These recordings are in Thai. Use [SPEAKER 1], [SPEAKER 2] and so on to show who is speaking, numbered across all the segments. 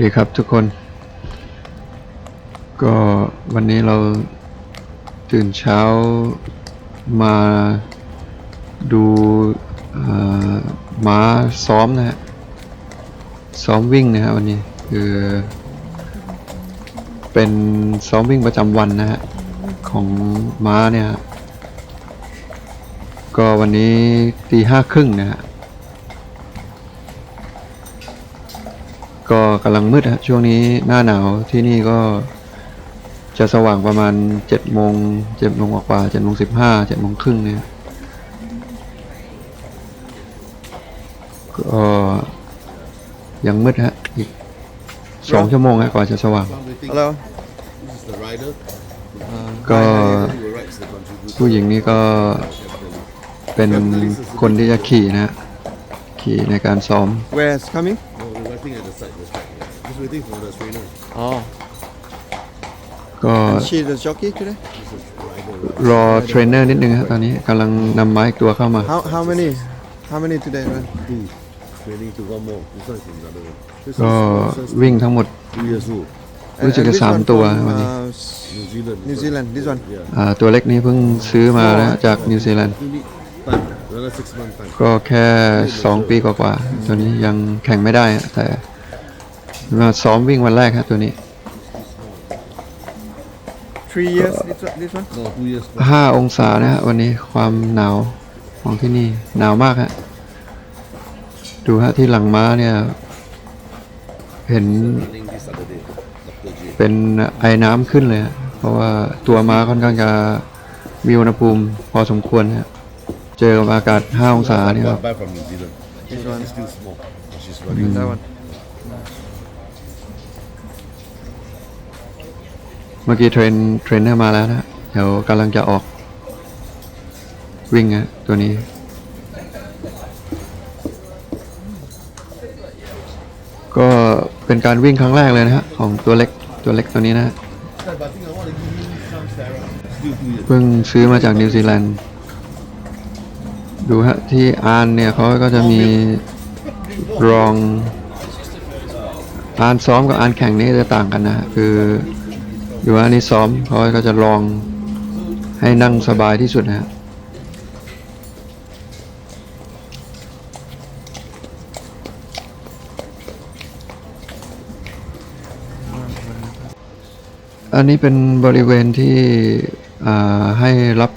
[SPEAKER 1] ดีครับทุกคน ก็วันนี้เราตื่นเช้ามาดูม้าซ้อมนะฮะ ซ้อมวิ่งนะฮะวันนี้คือ เป็นซ้อมวิ่งประจำวันนะฮะ ของม้าเนี่ยก็วันนี้ตีห้าครึ่งนะฮะ ก็กำลังมืดฮะช่วงนี้หน้าหนาวที่นี่ก็จะสว่างประมาณเจ็ดโมงเจ็ดโมงกว่าเจ็ดโมงสิบห้าเจ็ดโมงครึ่งเนี่ยก็ยังมืดฮะอีกสองชั่วโมงฮะกว่าจะสว่าง
[SPEAKER 2] Hello.
[SPEAKER 1] ก็ผู้หญิงนี่ก็เป็นคนที่จะขี่นะฮะขี่ในการซ้อม
[SPEAKER 2] Where's coming?
[SPEAKER 3] No, we're writing at the side. The track. Yeah. Just waiting for the trainer.
[SPEAKER 2] Oh.
[SPEAKER 1] ก็
[SPEAKER 2] She the jockey today?
[SPEAKER 3] This is rider.
[SPEAKER 1] รอเทรนเนอร์นิดนึงฮะตอนนี้กำลังนำไม้อีกตัวเข้ามา
[SPEAKER 2] How how many? How many today, man?
[SPEAKER 3] Two. Training to one more. This one is another one. This
[SPEAKER 1] ก็
[SPEAKER 3] is, this is
[SPEAKER 1] วิ่งทั้งหมด
[SPEAKER 3] two years old.
[SPEAKER 1] รู้สึกจะ
[SPEAKER 2] this
[SPEAKER 1] สาม
[SPEAKER 2] one
[SPEAKER 1] ตัว
[SPEAKER 2] from,
[SPEAKER 1] วันนี้
[SPEAKER 2] uh,
[SPEAKER 3] New Zealand.
[SPEAKER 2] New Zealand. This one.
[SPEAKER 3] Yeah.
[SPEAKER 1] อ่าตัวเล็กนี้เพิ่งซื้อมานะฮะจากนิวซีแลนด์
[SPEAKER 3] You need time. Another six months time.
[SPEAKER 1] ก็แค่สองปีกว่าๆตัวนี้ยังแข่งไม่ได้ฮะแต่ มาซ้อมวิ่งวันแรกฮะตัวนี้
[SPEAKER 2] Three years. This one. This one.
[SPEAKER 3] No, two years.
[SPEAKER 1] ห้าองศานะฮะวันนี้ความหนาวของที่นี่หนาวมากฮะดูฮะที่หลังม้าเนี่ย เห็น
[SPEAKER 3] Running this Saturday. Dr. J.
[SPEAKER 1] เป็นไอน้ำขึ้นเลยฮะเพราะว่าตัวม้าค่อนข้างจะมีอุณหภูมิพอสมควรฮะเจอกับอากาศ 5 องศาเนี่ยครับ
[SPEAKER 3] Buy buy from New Zealand.
[SPEAKER 2] This one.
[SPEAKER 3] She's still small. but She's running.
[SPEAKER 2] That one.
[SPEAKER 1] เมื่อกี้เทรนเทรนเนอร์มาแล้วนะ เดี๋ยวกำลังจะออก วิ่งฮะตัวนี้ ก็เป็นการวิ่งครั้งแรกเลยนะฮะ ของตัวเล็กตัวเล็กตัวนี้นะเพิ่งซื้อมาจากนิวซีแลนด์ดูฮะ ที่อานเนี่ยเขาก็จะมีรองอานซ้อมกับอานแข่งนี่จะต่างกันนะฮะคือดูว่าอันนี้ซ้อมเขาก็จะลองให้นั่งสบายที่สุดนะฮะอันนี้เป็นบริเวณที่อ่าให้รับ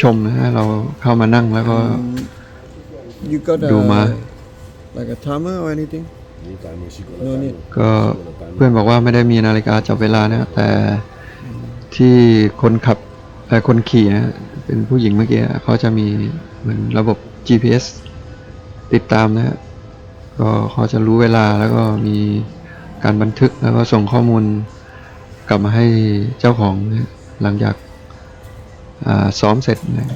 [SPEAKER 1] ชมนะฮะเราเข้ามานั่งแล้วก็
[SPEAKER 2] You got a
[SPEAKER 1] ดูมา
[SPEAKER 2] like a timer or anything?
[SPEAKER 3] Anytime when she got
[SPEAKER 2] No
[SPEAKER 3] a
[SPEAKER 2] need.
[SPEAKER 3] timer.
[SPEAKER 1] ก็เพื่อนบอกว่าไม่ได้มีนาฬิกาจับเวลานะแต่ที่คนขับเอ่อคนขี่นะเป็นผู้หญิงเมื่อกี้เขาจะมีเหมือนระบบ GPS ติดตามนะฮะก็เขาจะรู้เวลาแล้วก็มีการบันทึกแล้วก็ส่งข้อมูลกลับมาให้เจ้าของนะหลังจากอ่าซ้อมเสร็จนะ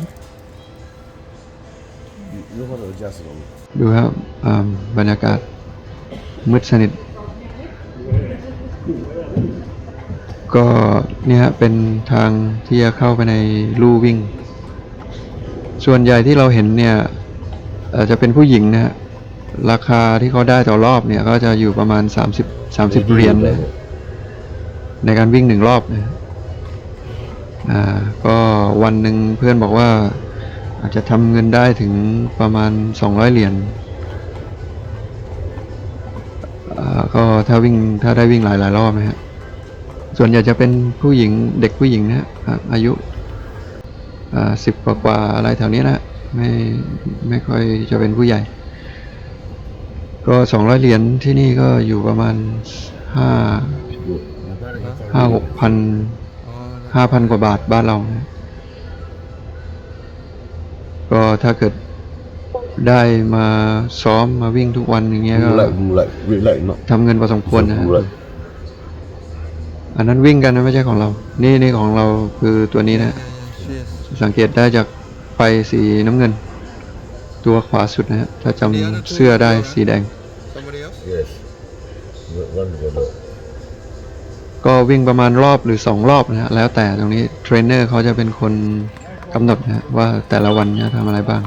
[SPEAKER 3] You, you know how to adjust it. or not?
[SPEAKER 1] ดูครับอ่าบรรยากาศ มืดสนิท ก็เนี่ยฮะเป็นทางที่จะเข้าไปในลู่วิ่ง ส่วนใหญ่ที่เราเห็นเนี่ยเอ่อจะเป็นผู้หญิงนะฮะราคาที่เขาได้ต่อรอบเนี่ยก็จะอยู่ประมาณ 30 30เหรียญนะในการวิ่งหนึ่งรอบนะอ่าก็วันหนึ่งเพื่อนบอกว่าอาจจะทำเงินได้ถึงประมาณ 200 เหรียญ ถ้าวิ่งถ้าได้วิ่งหลายหลายรอบนะฮะส่วนใหญ่จะเป็นผู้หญิงเด็กผู้หญิงนะฮะอาอายุสิบกว่ากว่าอะไรแถวนี้นะไม่ไม่ค่อยจะเป็นผู้ใหญ่ ก็200เหรียญที่นี่ก็อยู่ประมาณ5 5 6พันห้าพันกว่าบาทบ้านเรานะก็ถ้าเกิด ได้มาซ้อมมาวิ่งทุกวันอย่างเงี้ยก็
[SPEAKER 3] Blue light, blue light, red light, not
[SPEAKER 1] ทำเงินพอสมควรนะ
[SPEAKER 3] blue light.
[SPEAKER 1] อันนั้นวิ่งกันนะไม่ใช่ของเรา นี่นี่ของเราคือตัวนี้นะ
[SPEAKER 2] Cheers.
[SPEAKER 1] สังเกตได้จากไฟสีน้ำเงิน ตัวขวาสุดนะฮะถ้าจำเสื้อได้สีแดง
[SPEAKER 2] Somebody else?
[SPEAKER 3] Yes. Run together.
[SPEAKER 1] ก็วิ่งประมาณรอบหรือสองรอบนะฮะแล้วแต่ตรงนี้เทรนเนอร์เขาจะเป็นคนกำหนดนะฮะว่าแต่ละวันเนี่ยทำอะไรบ้าง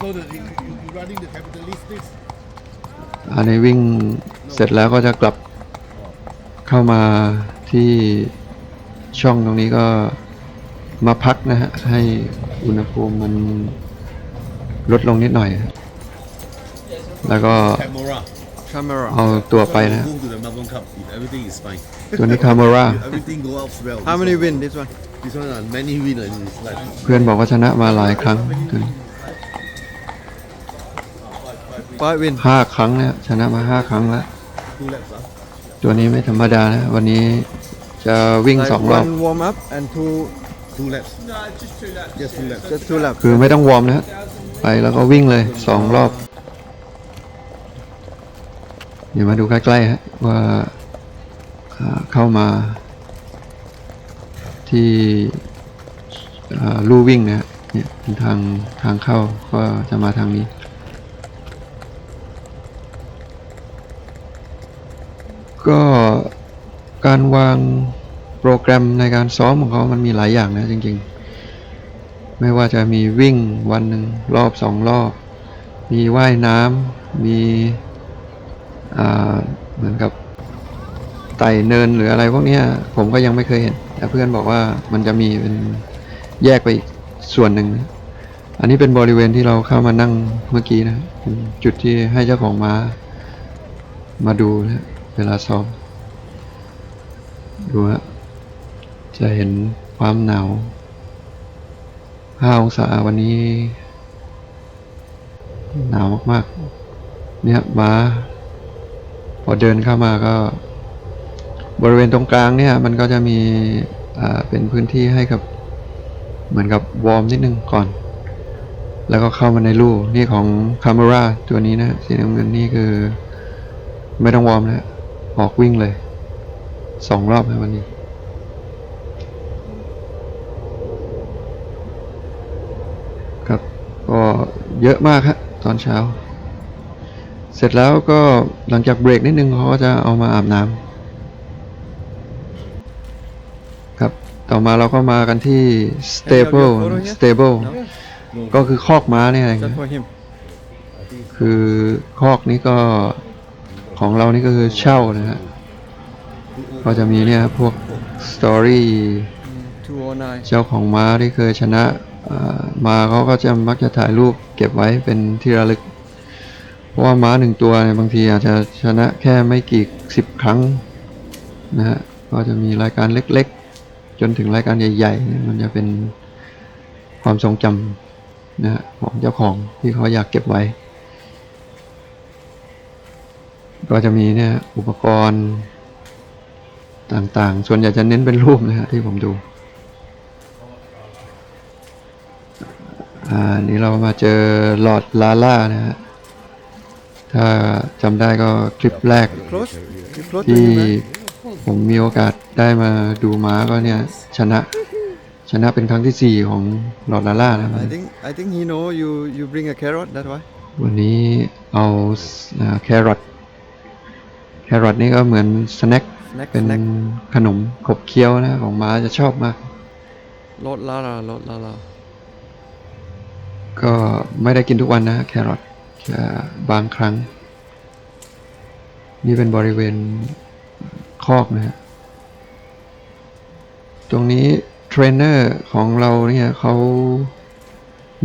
[SPEAKER 3] So the, you, you, you running the capitalistics?
[SPEAKER 1] อันนี้วิ่งเสร็จแล้วก็จะกลับเข้ามาที่ช่องตรงนี้ก็มาพักนะฮะ ให้อุณหภูมิมันลดลงนิดหน่อย แล้วก็
[SPEAKER 3] Camera.
[SPEAKER 2] Camera.
[SPEAKER 1] เอาตัวไปนะ
[SPEAKER 3] Go to the Melbourne Cup if everything is fine.
[SPEAKER 1] ตัวนี้คาโมรา
[SPEAKER 3] Everything go out well.
[SPEAKER 2] How
[SPEAKER 3] This
[SPEAKER 2] many
[SPEAKER 3] one-
[SPEAKER 2] win this one?
[SPEAKER 3] This one uh, many win and it's like
[SPEAKER 1] เพื่อนบอกว่าชนะมาหลายครั้งตัวนี้
[SPEAKER 2] Five win.
[SPEAKER 1] ห้าครั้งเนี่ยชนะมาห้าครั้งแล้ว
[SPEAKER 3] two laps. Huh?
[SPEAKER 1] ตัวนี้ไม่ธรรมดานะ วันนี้จะวิ่ง
[SPEAKER 2] Like
[SPEAKER 1] สองรอบ
[SPEAKER 2] one warm up and two
[SPEAKER 3] Two laps. No, just two laps. Just two laps.
[SPEAKER 2] just two laps.
[SPEAKER 1] คือไม่ต้องวอร์มนะไปแล้วก็วิ่งเลยสองรอบ เดี๋ยวมาดูใกล้ๆฮะว่าอ่าเข้ามาที่อ่าลู่วิ่งนะฮะเนี่ยเป็นทางทางเข้าก็จะมาทางนี้ การวางโปรแกรมในการซ้อมของเขามันมีหลายอย่างนะจริงๆ ไม่ว่าจะมีวิ่งวันหนึ่งรอบสองรอบ มีว่ายน้ำมีเหมือนกับไต่เนินหรืออะไรพวกนี้ผมก็ยังไม่เคยเห็น แต่เพื่อนบอกว่ามันจะมีเป็นแยกไปอีกส่วนหนึ่ง อันนี้เป็นบริเวณที่เราเข้ามานั่งเมื่อกี้นะเป็นจุดที่ให้เจ้าของม้ามาดูนะเวลาซ้อม ดูฮะจะเห็นความหนาว5องศาวันนี้ หนาวมากๆ เนี่ยมาพอเดินเข้ามาก็ บริเวณตรงกลางเนี่ย มันก็จะมีอ่าเป็นพื้นที่ให้กับ เหมือนกับวอร์มนิดนึงก่อน แล้วก็เข้ามาในลู่นี่ของคา m ม r a ตัวนี้นะสีน้ำเงินนี่คือ ไม่ต้องวอร์มแล้วออกวิ่งเลย สองรอบนะวันนี้ ครับ ก็เยอะมากฮะตอนเช้า เสร็จแล้วก็หลังจากเบรกนิดนึงเขาก็จะเอามาอาบน้ำครับ ต่อมาเราก็มากันที่ stable stable ก็คือคอกม้าเนี่ยเองคือคอกนี้ก็ของเรานี่ก็คือเช่านะฮะ ก็จะมีเนี่ยพวกสตอรี่
[SPEAKER 2] 209.
[SPEAKER 1] เจ้าของม้าที่เคยชนะอ่ามาเขาก็จะมักจะถ่ายรูปเก็บไว้เป็นที่ระลึก เพราะว่าม้าหนึ่งตัวเนี่ยบางทีอาจจะชนะแค่ไม่กี่สิบครั้งนะฮะก็จะมีรายการเล็กๆ จนถึงรายการใหญ่ๆเนี่ยมันจะเป็นความทรงจำนะฮะของเจ้าของที่เขาอยากเก็บไว้ ก็จะมีเนี่ยอุปกรณ์ ต่างๆ ส่วนใหญ่จะเน้นเป็นรูปนะฮะที่ผมดู อ่า นี่เรามาเจอหลอดลาล่านะฮะ ถ้าจำได้ก็คลิปแรก
[SPEAKER 2] Close? You close to
[SPEAKER 1] ที่
[SPEAKER 2] him, man?
[SPEAKER 1] ผมมีโอกาสได้มาดูม้าก็เนี่ยชนะ ชนะเป็นครั้งที่สี่ของหลอดลาล่านะ
[SPEAKER 2] I think I think he know you you bring a carrot. That's why.
[SPEAKER 1] วันนี้เอาอ่าแครอทแครอทนี่ก็เหมือนสแน็ค
[SPEAKER 2] Snack
[SPEAKER 1] เป็น
[SPEAKER 2] snack.
[SPEAKER 1] ขนมขบเคี้ยวนะของม้าจะชอบมาก
[SPEAKER 2] Lord Lara, Lord Lara.
[SPEAKER 1] ก็ไม่ได้กินทุกวันนะแครอทจะบางครั้ง นี่เป็นบริเวณคอกนะฮะตรงนี้เทรนเนอร์ของเราเนี่ยเขา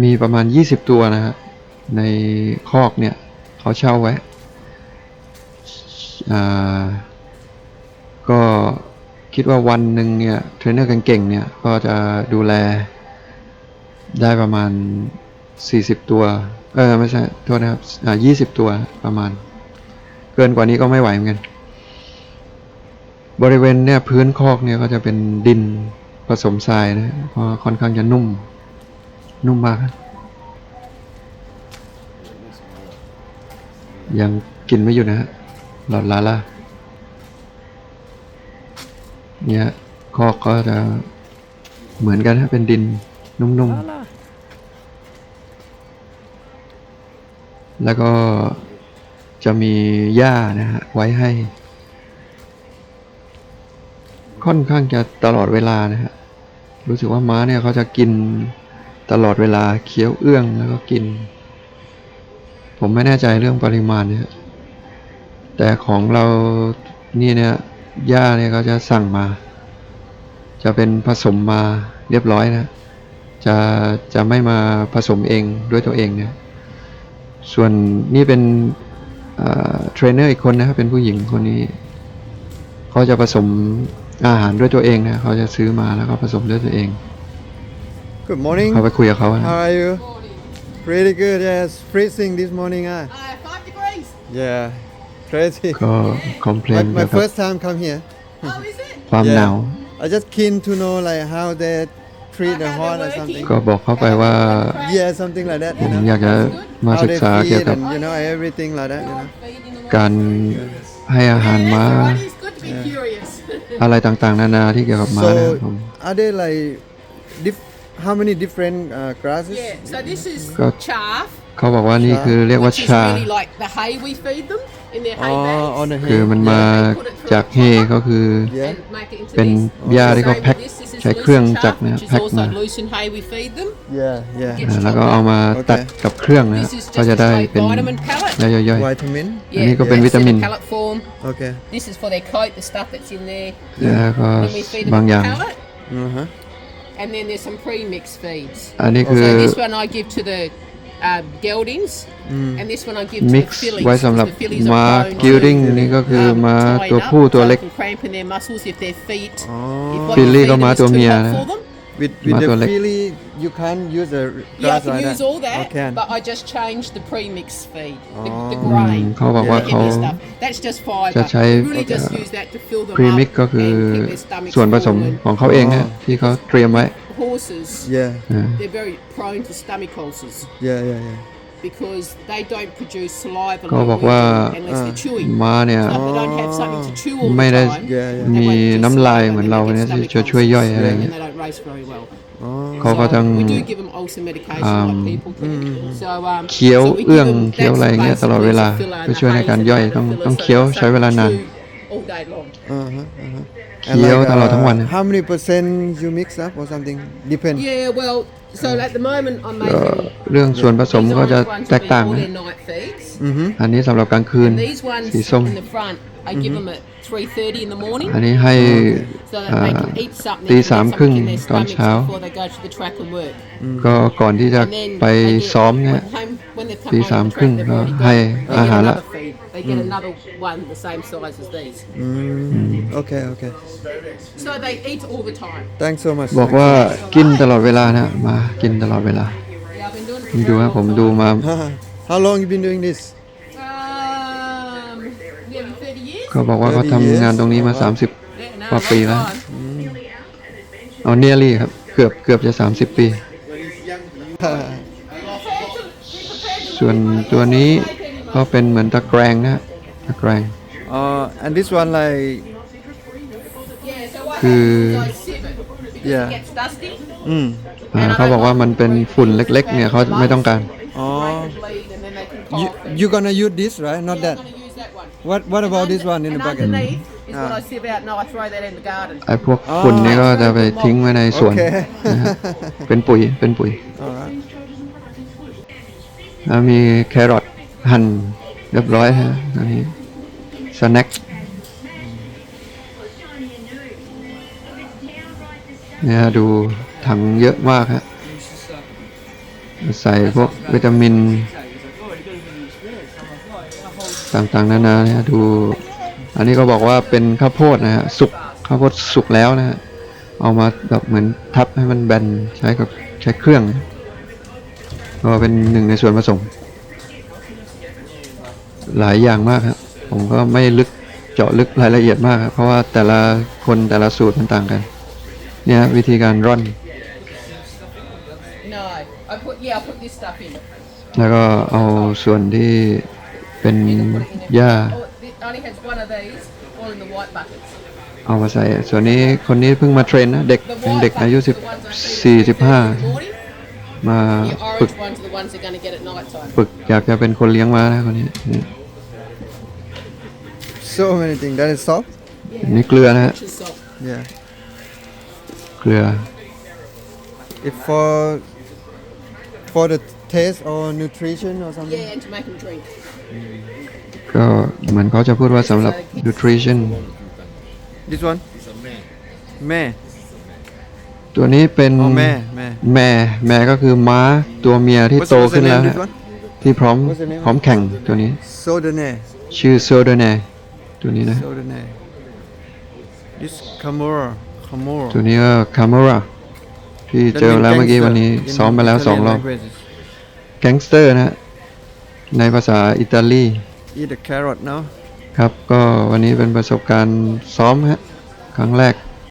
[SPEAKER 1] มีประมาณ 20 ตัวนะฮะในคอกเนี่ยเขาเช่าไว้อ่าก็ คิดว่าวันหนึ่งเนี่ยเทรนเนอร์เก่งๆเนี่ยก็จะดูแลได้ประมาณ 40 ตัว เออไม่ใช่โทษนะครับอ่า20ตัวประมาณ เกินกว่านี้ก็ไม่ไหวเหมือนกัน บริเวณเนี่ยพื้นคอกเนี่ยก็จะเป็นดินผสมทรายนะเพราะค่อนข้างจะนุ่ม นุ่มมาก ยังกินไม่อยู่นะฮะหลอดลาล่า เนี่ยคอกก็จะเหมือนกันฮะเป็นดินนุ่มๆ แล้วก็จะมีหญ้านะฮะไว้ให้ ค่อนข้างจะตลอดเวลานะฮะรู้สึกว่าม้าเนี่ยเขาจะกินตลอดเวลาเคี้ยวเอื้องแล้วก็กิน ผมไม่แน่ใจเรื่องปริมาณเนี่ยแต่ของเรานี่เนี่ย ย่าเนี่ยเขาจะสั่งมา จะเป็นผสมมาเรียบร้อยนะจะจะไม่มาผสมเองด้วยตัวเองเนี่ยส่วนนี่เป็นเทรนเนอร์อีกคนนะครับเป็นผู้หญิงคนนี้เขาจะผสมอาหารด้วยตัวเองนะเขาจะซื้อมาแล้วก็ผสมด้วยตัวเอง
[SPEAKER 2] Good morning
[SPEAKER 1] เขาไปคุยกับเขานะ
[SPEAKER 2] How are you Pretty good yes freezing this morning ah
[SPEAKER 4] Uh, five degrees.
[SPEAKER 2] Yeah crazy
[SPEAKER 1] ก็คอมเพล
[SPEAKER 2] My
[SPEAKER 1] น
[SPEAKER 2] my
[SPEAKER 1] เกี่ยวกับ
[SPEAKER 2] first time come here
[SPEAKER 4] Oh, is it?
[SPEAKER 1] ความหนาว
[SPEAKER 2] I just keen to know like how they treat the
[SPEAKER 4] How
[SPEAKER 2] hot
[SPEAKER 4] they're
[SPEAKER 2] or something
[SPEAKER 1] ก็บอกเขาไปว่า
[SPEAKER 2] Yeah something like that
[SPEAKER 1] ผ
[SPEAKER 2] you
[SPEAKER 1] ม
[SPEAKER 2] know
[SPEAKER 1] อยากจะมา
[SPEAKER 2] how
[SPEAKER 1] ศึก
[SPEAKER 2] they
[SPEAKER 1] ษาเกี่ยว
[SPEAKER 2] feed
[SPEAKER 1] กับ
[SPEAKER 2] and you know everything like that you know
[SPEAKER 4] Feed in the morning.
[SPEAKER 1] การให้อาหาร
[SPEAKER 4] Yeah,
[SPEAKER 1] ม้า
[SPEAKER 4] that's all right. It's good to be curious.
[SPEAKER 1] อะไรต่างๆ นานาที่เกี่ยวกับม้านะครับผม
[SPEAKER 2] are they like diff- how many different uh, grasses
[SPEAKER 4] yeah. So this is
[SPEAKER 1] Got-
[SPEAKER 4] chaff,
[SPEAKER 1] เขาบอกว่านี่คือเรียกว่า
[SPEAKER 4] which is
[SPEAKER 1] ชา
[SPEAKER 4] really like the hay we feed them in their hay
[SPEAKER 2] oh
[SPEAKER 4] bags.
[SPEAKER 2] on the
[SPEAKER 1] คือ
[SPEAKER 2] hay
[SPEAKER 1] มันมาจากเฮก็คือ
[SPEAKER 2] Yeah.
[SPEAKER 4] And make it into
[SPEAKER 1] เป็น
[SPEAKER 4] this.
[SPEAKER 1] หญ้าที่เขา
[SPEAKER 4] Same
[SPEAKER 1] แพ็ค
[SPEAKER 4] with this. This is
[SPEAKER 1] ใช้เครื่อง
[SPEAKER 4] loosened
[SPEAKER 1] จักร
[SPEAKER 4] chaff,
[SPEAKER 1] เนี่ย
[SPEAKER 4] which is
[SPEAKER 1] แพ็ค
[SPEAKER 4] also
[SPEAKER 1] มา
[SPEAKER 4] loosened hay we feed them.
[SPEAKER 2] yeah yeah
[SPEAKER 1] อ่าแล้วก็เอามาตัดกับเครื่องนะ
[SPEAKER 4] This is
[SPEAKER 1] ก็
[SPEAKER 4] just
[SPEAKER 1] จะ
[SPEAKER 4] a
[SPEAKER 1] ได้
[SPEAKER 4] straight
[SPEAKER 1] เป็น
[SPEAKER 4] vitamin pellet.
[SPEAKER 1] ย่อย
[SPEAKER 2] vitamin
[SPEAKER 4] Yeah,
[SPEAKER 1] Ini kau pen
[SPEAKER 4] it's in a
[SPEAKER 1] vitamin.
[SPEAKER 4] pellet form.
[SPEAKER 2] okay
[SPEAKER 4] This is for their coat, the stuff that's in there.
[SPEAKER 1] ๆแล้วก็
[SPEAKER 4] Then we feed them
[SPEAKER 1] บาง
[SPEAKER 4] a
[SPEAKER 1] อย่าง
[SPEAKER 4] pellet.
[SPEAKER 2] uh-huh
[SPEAKER 4] And then there's some pre-mixed feeds.
[SPEAKER 1] อันนี้คือ
[SPEAKER 4] So this one I give to the uh, geldings, and this one I give to
[SPEAKER 1] มิก
[SPEAKER 4] the
[SPEAKER 1] ซ์
[SPEAKER 4] fillies.
[SPEAKER 1] ไว้สำหรับ
[SPEAKER 4] because the fillies are
[SPEAKER 1] ม้า
[SPEAKER 4] prone
[SPEAKER 1] กิลดิ้ง
[SPEAKER 4] to,
[SPEAKER 1] นี่ก็คือ
[SPEAKER 4] um,
[SPEAKER 1] ม้า
[SPEAKER 4] tying
[SPEAKER 1] ตัว
[SPEAKER 4] up,
[SPEAKER 1] ผู้ตัว
[SPEAKER 4] so
[SPEAKER 1] เล็ก
[SPEAKER 4] it can cramp in their muscles if their feet.
[SPEAKER 2] oh
[SPEAKER 4] If what
[SPEAKER 1] Filly
[SPEAKER 4] you feed
[SPEAKER 1] ก็ม้า
[SPEAKER 4] them is
[SPEAKER 1] ตัว
[SPEAKER 4] too
[SPEAKER 1] เมีย
[SPEAKER 4] hot
[SPEAKER 1] นะ
[SPEAKER 4] for them.
[SPEAKER 2] with with the
[SPEAKER 1] Mato lek.
[SPEAKER 2] filly you can't use the
[SPEAKER 4] Yeah, I
[SPEAKER 2] grass
[SPEAKER 4] can
[SPEAKER 2] like
[SPEAKER 4] use
[SPEAKER 2] that
[SPEAKER 4] all that,
[SPEAKER 2] okay
[SPEAKER 4] but I just changed the pre-mixed feed, the, the
[SPEAKER 1] อืม
[SPEAKER 4] grain.
[SPEAKER 1] เขาบอกว่า
[SPEAKER 4] the
[SPEAKER 1] เขา
[SPEAKER 4] heavy stuff. That's just fibre.
[SPEAKER 1] จะใช้
[SPEAKER 4] We really just use that to fill them
[SPEAKER 1] พรีมิก
[SPEAKER 4] up
[SPEAKER 1] ก็คือ
[SPEAKER 4] and keep their stomachs
[SPEAKER 1] ส่วนผสม
[SPEAKER 4] full. And
[SPEAKER 1] ของเขาเองนะที่เขาเตรียมไว้
[SPEAKER 4] Horses,
[SPEAKER 2] yeah
[SPEAKER 1] อ่า
[SPEAKER 4] they're very prone to stomach ulcers
[SPEAKER 2] yeah yeah yeah
[SPEAKER 4] because they don't produce saliva
[SPEAKER 1] ก็
[SPEAKER 4] like
[SPEAKER 1] บอก
[SPEAKER 4] we
[SPEAKER 1] ว่า
[SPEAKER 4] do unless they're chewing.
[SPEAKER 1] ม้าเนี่ย
[SPEAKER 4] So if they don't have something to chew all
[SPEAKER 1] ไม่
[SPEAKER 4] the
[SPEAKER 1] ได้
[SPEAKER 4] time,
[SPEAKER 2] yeah yeah
[SPEAKER 1] มีน้ำลายเหมือนเราเนี่ยที่จะช่วยย่อยอะไร
[SPEAKER 4] and
[SPEAKER 1] เงี้ย
[SPEAKER 4] they don't race very well.
[SPEAKER 1] เขาก็ต้อง
[SPEAKER 4] we do give them ulcer medication like people can. So, um,
[SPEAKER 1] เคี้ยว
[SPEAKER 4] so we give
[SPEAKER 1] เอื้อง
[SPEAKER 4] them-
[SPEAKER 1] เคี้ยวอะไรเงี้ย
[SPEAKER 4] that's
[SPEAKER 1] ตลอดเวลา
[SPEAKER 4] basically to fill
[SPEAKER 1] เพื่อช่วยใน
[SPEAKER 4] our
[SPEAKER 1] การ
[SPEAKER 4] haze
[SPEAKER 1] ย่อย
[SPEAKER 4] and
[SPEAKER 1] ต้อง
[SPEAKER 4] fill
[SPEAKER 1] ต้อง
[SPEAKER 4] us
[SPEAKER 1] เคี้ยว
[SPEAKER 4] so
[SPEAKER 1] ใช้เวลานาน
[SPEAKER 4] chew all day long.
[SPEAKER 2] uh-huh uh-huh
[SPEAKER 1] เคี้ยวตลอดทั้งวัน
[SPEAKER 2] uh, how many percent you mix up or something depend
[SPEAKER 4] Yeah, well, so at the moment I'm
[SPEAKER 1] ก็
[SPEAKER 4] making
[SPEAKER 1] เรื่องส่วนผสม
[SPEAKER 4] these
[SPEAKER 1] ก็จะ
[SPEAKER 4] orange ones
[SPEAKER 1] แต
[SPEAKER 4] will
[SPEAKER 1] ก
[SPEAKER 4] be
[SPEAKER 1] ต่าง
[SPEAKER 4] all
[SPEAKER 1] นะ
[SPEAKER 4] their night feeds.
[SPEAKER 1] อันนี้สำหรับกลางคืน
[SPEAKER 4] And these ones
[SPEAKER 1] สีส้ม
[SPEAKER 4] in the front, I give them at 3:30 in the morning,
[SPEAKER 1] อันนี้ให้
[SPEAKER 4] so that they can eat something,
[SPEAKER 1] ตี
[SPEAKER 4] and get
[SPEAKER 1] สามครึ่ง
[SPEAKER 4] something in their
[SPEAKER 1] ตอน
[SPEAKER 4] stomachs
[SPEAKER 1] เช้า
[SPEAKER 4] before they go to the track and work.
[SPEAKER 1] ก็ก่อนที่จะ
[SPEAKER 4] And then
[SPEAKER 1] ไป
[SPEAKER 4] they get-
[SPEAKER 1] ซ้อมเนี่ย
[SPEAKER 4] when home- when they've come
[SPEAKER 1] ตี
[SPEAKER 4] home
[SPEAKER 1] สาม
[SPEAKER 4] from the
[SPEAKER 1] ครึ่ง
[SPEAKER 4] track, they've
[SPEAKER 1] ก็
[SPEAKER 4] already got-
[SPEAKER 1] ให้
[SPEAKER 4] they
[SPEAKER 1] อา
[SPEAKER 4] get
[SPEAKER 1] หารละ
[SPEAKER 4] another feed. They get another one the same size as these.
[SPEAKER 2] mm, okay okay
[SPEAKER 4] So they eat all the time.
[SPEAKER 2] thanks so much
[SPEAKER 1] บอกว่ากินตลอดเวลานะ มากินตลอดเวลา
[SPEAKER 4] Yeah, I've been doing it
[SPEAKER 1] ดู
[SPEAKER 4] for a
[SPEAKER 1] นะ
[SPEAKER 4] very
[SPEAKER 1] ผม
[SPEAKER 4] long
[SPEAKER 1] ดู
[SPEAKER 4] time.
[SPEAKER 1] มา
[SPEAKER 2] how long you been doing this
[SPEAKER 4] Um, nearly 30 years.
[SPEAKER 1] เขาบอกว่าเขาทำงานตรงนี้มา 30
[SPEAKER 4] Yeah, no,
[SPEAKER 1] กว่า
[SPEAKER 4] long
[SPEAKER 1] ปีแล้ว
[SPEAKER 4] time.
[SPEAKER 1] เอาเนียรี่ครับ เกือบเกือบจะ 30 ปี ส่วนตัวนี้ ก็เป็นเหมือนตะแกรงนะฮะตะแกรง
[SPEAKER 2] uh and this one like
[SPEAKER 4] Yeah, so what
[SPEAKER 1] Cứ-
[SPEAKER 4] happens is I sieve it because
[SPEAKER 2] Yeah.
[SPEAKER 4] it gets dusty.
[SPEAKER 2] อืม
[SPEAKER 1] อ่าเขาบอกว่ามันเป็นฝุ่นเล็กๆ เนี่ยเขาไม่ต้องการ
[SPEAKER 2] อ๋อ
[SPEAKER 4] They can bleed and then they can
[SPEAKER 2] you
[SPEAKER 4] cough. and-
[SPEAKER 2] you gonna use this right not
[SPEAKER 4] Yeah,
[SPEAKER 2] that
[SPEAKER 4] I'm gonna use that one.
[SPEAKER 2] what what about
[SPEAKER 4] And
[SPEAKER 2] this one in the
[SPEAKER 4] and
[SPEAKER 2] bucket
[SPEAKER 4] underneath is what
[SPEAKER 2] Ah.
[SPEAKER 4] I sieve out and I throw that in the garden.
[SPEAKER 1] ไอ้พวกฝุ่นนี่ก็จะไปทิ้งไว้ในสวน
[SPEAKER 2] Okay.
[SPEAKER 1] นะฮะเป็นปุ๋ยเป็นปุ๋ย
[SPEAKER 2] alright
[SPEAKER 1] แล้วมีแครอท หั่นเรียบร้อยฮะอันนี้สแน็คเนี่ยดูถังเยอะมากฮะใส่พวกวิตามิน ต่างๆ นานาเนี่ยดู อันนี้ก็บอกว่าเป็นข้าวโพดนะฮะสุกข้าวโพดสุกแล้วนะฮะเอามาแบบเหมือนทับให้มันแบนใช้กับใช้เครื่องก็เป็นหนึ่งในส่วนผสม หลายอย่างมากครับผมก็ไม่ลึกเจาะลึกรายละเอียดมากครับเพราะว่าแต่ละคนแต่ละสูตรมันต่างกัน เนี่ยวิธีการร่อน
[SPEAKER 4] No, I put yeah, I put this stuff in.
[SPEAKER 1] แล้วก็เอาส่วนที่เป็นหญ้า
[SPEAKER 4] Oh, it only has one of these, all in the white buckets.
[SPEAKER 1] เอามาใส่ ส่วนนี้คนนี้เพิ่งมาเทรนนะเด็ก
[SPEAKER 4] The
[SPEAKER 1] เป็น
[SPEAKER 4] white
[SPEAKER 1] เด็กอายุ
[SPEAKER 4] buckets
[SPEAKER 1] สิบ
[SPEAKER 4] are the ones I feed
[SPEAKER 1] สี่
[SPEAKER 4] them
[SPEAKER 1] สิบ
[SPEAKER 4] first
[SPEAKER 1] ห้า
[SPEAKER 4] thing in the morning.
[SPEAKER 1] มา
[SPEAKER 4] The
[SPEAKER 1] ฝึก
[SPEAKER 4] orange ones are the ones they're going to get at night time.
[SPEAKER 1] ฝึกอยากจะเป็นคนเลี้ยงม้านะคนนี้นี่
[SPEAKER 2] so many things that is salt
[SPEAKER 1] นี่เกลือนะฮะ
[SPEAKER 4] Which is salt.
[SPEAKER 2] yeah
[SPEAKER 1] เกลือ
[SPEAKER 2] if for for the taste or nutrition or something
[SPEAKER 4] Yeah, and to make them drink.
[SPEAKER 1] ก็เหมือนเขาจะพูดว่าสำหรับ nutrition
[SPEAKER 2] This one?
[SPEAKER 3] It's a man.
[SPEAKER 2] แม่
[SPEAKER 1] ตัวนี้เป็น
[SPEAKER 2] อ๋อแม่แม่
[SPEAKER 1] แม่แม่ก็คือม้าตัวเมียที่
[SPEAKER 2] What's-
[SPEAKER 1] โต
[SPEAKER 2] what's the
[SPEAKER 1] ขึ้นแล้ว
[SPEAKER 2] name,
[SPEAKER 1] ฮะ
[SPEAKER 2] this one?
[SPEAKER 1] ที่พร้อม
[SPEAKER 2] What's the name?
[SPEAKER 1] พร้อมแข่งตัวนี้
[SPEAKER 2] Sodene
[SPEAKER 1] ชื่อโซเดเน ตัวนี้นะ
[SPEAKER 2] Sodene This Camora Camora
[SPEAKER 1] ตัวนี้ก็คา m ม r a ที่เจอแล้วเมื่อกี้วันนี้ซ้อมไปแล้วสองรอบแก๊งสเตอร์นะฮะในภาษาอิตาลี
[SPEAKER 2] Eat the carrot now
[SPEAKER 1] ครับ ก็วันนี้เป็นประสบการณ์ซ้อมฮะ ครั้งแรก